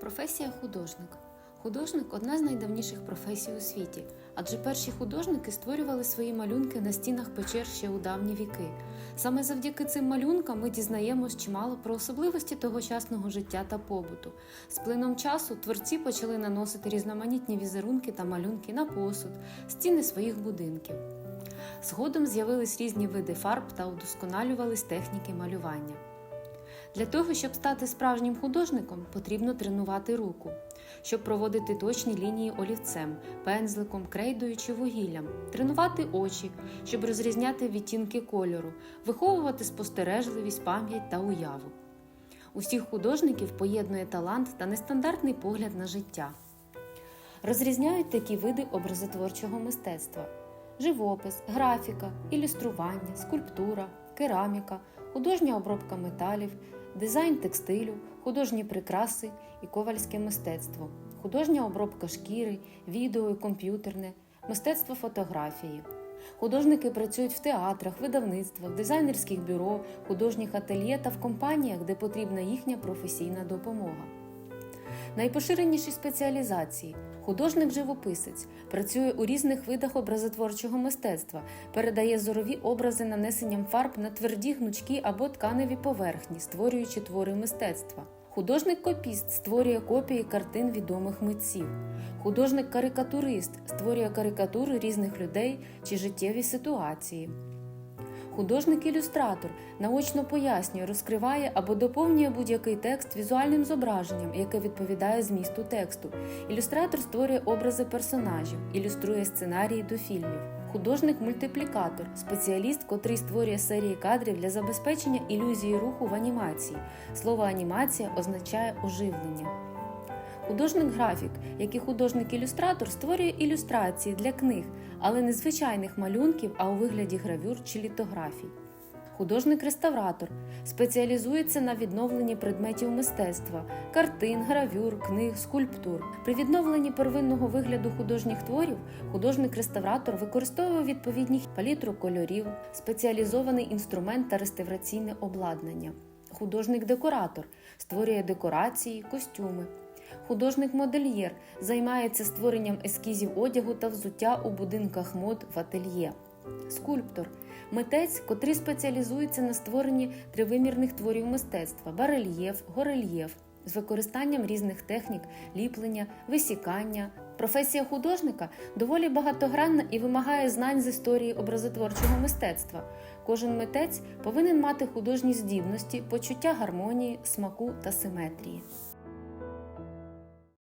Професія художник. Художник одна з найдавніших професій у світі, адже перші художники створювали свої малюнки на стінах печер ще у давні віки. Саме завдяки цим малюнкам ми дізнаємось чимало про особливості тогочасного життя та побуту. З плином часу творці почали наносити різноманітні візерунки та малюнки на посуд, стіни своїх будинків. Згодом з'явились різні види фарб та удосконалювались техніки малювання. Для того, щоб стати справжнім художником, потрібно тренувати руку, щоб проводити точні лінії олівцем, пензликом, крейдою чи вугіллям, тренувати очі, щоб розрізняти відтінки кольору, виховувати спостережливість, пам'ять та уяву. Усіх художників поєднує талант та нестандартний погляд на життя. Розрізняють такі види образотворчого мистецтва: живопис, графіка, ілюстрування, скульптура, кераміка, художня обробка металів, дизайн текстилю, художні прикраси і ковальське мистецтво, художня обробка шкіри, відео і комп'ютерне, мистецтво фотографії. Художники працюють в театрах, видавництвах, дизайнерських бюро, художніх ательє та в компаніях, де потрібна їхня професійна допомога. Найпоширеніші спеціалізації художник-живописець працює у різних видах образотворчого мистецтва, передає зорові образи нанесенням фарб на тверді, гнучкі або тканеві поверхні, створюючи твори мистецтва. Художник-копіст створює копії картин відомих митців. Художник-карикатурист створює карикатури різних людей чи життєві ситуації. Художник-ілюстратор наочно пояснює, розкриває або доповнює будь-який текст візуальним зображенням, яке відповідає змісту тексту. Ілюстратор створює образи персонажів, ілюструє сценарії до фільмів. Художник-мультиплікатор спеціаліст, котрий створює серії кадрів для забезпечення ілюзії руху в анімації. Слово анімація означає оживлення. Художник-графік, як і художник-ілюстратор, створює ілюстрації для книг, але не звичайних малюнків, а у вигляді гравюр чи літографій. Художник-реставратор спеціалізується на відновленні предметів мистецтва, картин, гравюр, книг, скульптур. При відновленні первинного вигляду художніх творів художник-реставратор використовує відповідні палітру кольорів, спеціалізований інструмент та реставраційне обладнання. Художник-декоратор створює декорації, костюми. Художник-модельєр займається створенням ескізів одягу та взуття у будинках мод в ательє. Скульптор митець, котрий спеціалізується на створенні тривимірних творів мистецтва, барельєф, горельєф з використанням різних технік ліплення, висікання. Професія художника доволі багатогранна і вимагає знань з історії образотворчого мистецтва. Кожен митець повинен мати художні здібності, почуття гармонії, смаку та симетрії.